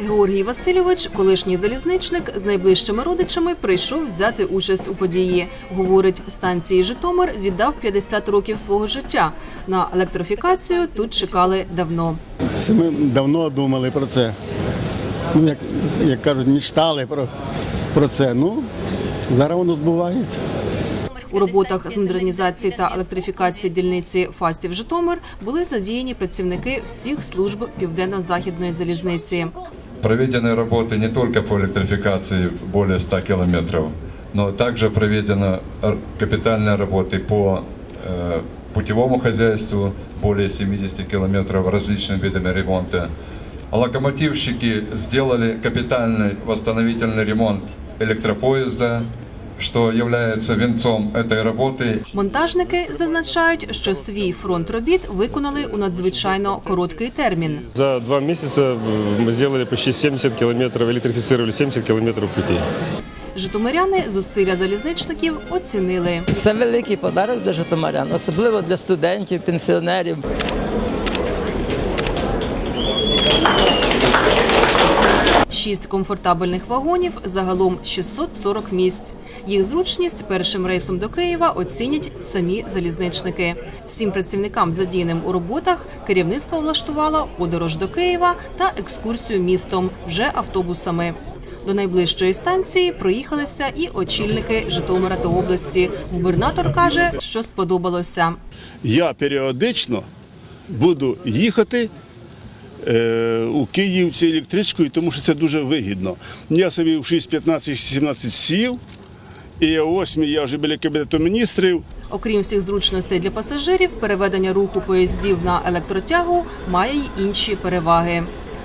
Георгій Васильович, колишній залізничник, з найближчими родичами прийшов взяти участь у події. Говорить, станції Житомир віддав 50 років свого життя. На електрифікацію тут чекали давно. Це ми давно думали про це. Ну, як, як кажуть, мечтали про, про це. Ну, зараз воно збувається. У роботах з модернізації та електрифікації дільниці Фастів Житомир були задіяні працівники всіх служб південно-західної залізниці. Проведены работы не только по электрификации более 100 километров, но также проведены р- капитальные работы по э, путевому хозяйству более 70 километров различными видами ремонта. Локомотивщики сделали капитальный восстановительный ремонт электропоезда, что является венцом этой работы Монтажники зазначають, що свій фронт робіт виконали у надзвичайно короткий термін. За два месяца э, мы сделали почти 70 километров, электрифицировали 70 километров путей. Житомиряни зусилля залізничників оцінили. Це великий подарок для житомирян, особливо для студентів, пенсіонерів. Шість комфортабельних вагонів, загалом 640 місць. Їх зручність першим рейсом до Києва оцінять самі залізничники. Всім працівникам, задіяним у роботах, керівництво влаштувало подорож до Києва та екскурсію містом вже автобусами. До найближчої станції проїхалися і очільники Житомира та області. Губернатор каже, що сподобалося. я періодично буду їхати у Київці електричкою, тому що це дуже вигідно. Я собі в 6, 15, 17 сів, і о 8 я вже біля кабінету міністрів. Окрім всіх зручностей для пасажирів, переведення руху поїздів на електротягу має й інші переваги.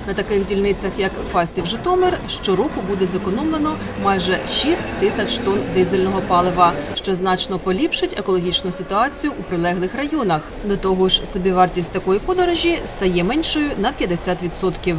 На таких дільницях, як Фастів Житомир, щороку буде зекономлено майже 6 тисяч тонн дизельного палива, що значно поліпшить екологічну ситуацію у прилеглих районах. До того ж, собівартість такої подорожі стає меншою на 50%.